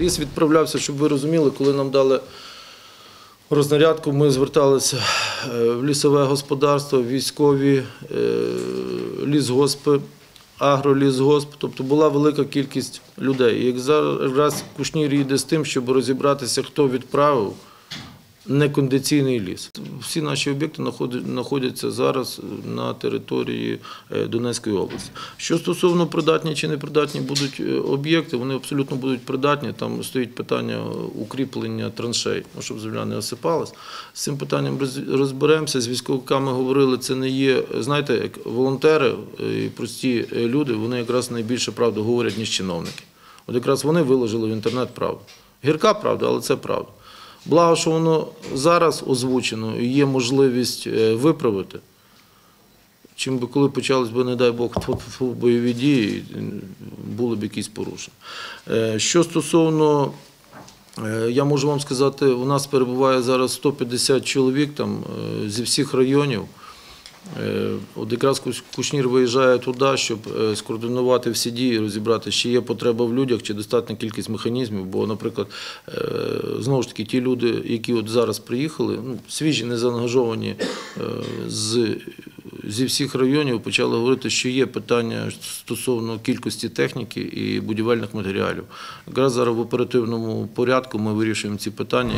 Ліс відправлявся, щоб ви розуміли, коли нам дали рознарядку, ми зверталися е, в лісове господарство, військові, е, лісгоспи, агролісгосп. Тобто була велика кількість людей. І як зараз Кушнір їде з тим, щоб розібратися, хто відправив некондиційний ліс. Всі наші об'єкти знаходяться зараз на території е, Донецької області. Що стосовно придатні чи непридатні будуть е, об'єкти, вони абсолютно будуть придатні. Там стоїть питання укріплення траншей, ну, щоб земля не осипалась. З цим питанням розберемося. З військовиками говорили, це не є, знаєте, як волонтери е, і прості люди, вони якраз найбільше правду говорять, ніж чиновники. От якраз вони виложили в інтернет правду. Гірка правда, але це правда. Благо, що воно зараз озвучено і є можливість е, виправити. Чим би коли почались би, не дай Бог, бойові дії, були б якісь порушення. Е, Що стосовно, е, я можу вам сказати, у нас перебуває зараз 150 чоловік там зі всіх районів. Е, От якраз Кушнір виїжджає туди, щоб е, скоординувати всі дії, розібрати, чи є потреба в людях, чи достатня кількість механізмів. Бо, наприклад, е, знову ж таки, ті люди, які от зараз приїхали, ну, свіжі, не заангажовані з, зі всіх районів, почали говорити, що є питання стосовно кількості техніки і будівельних матеріалів. Якраз зараз в оперативному порядку ми вирішуємо ці питання.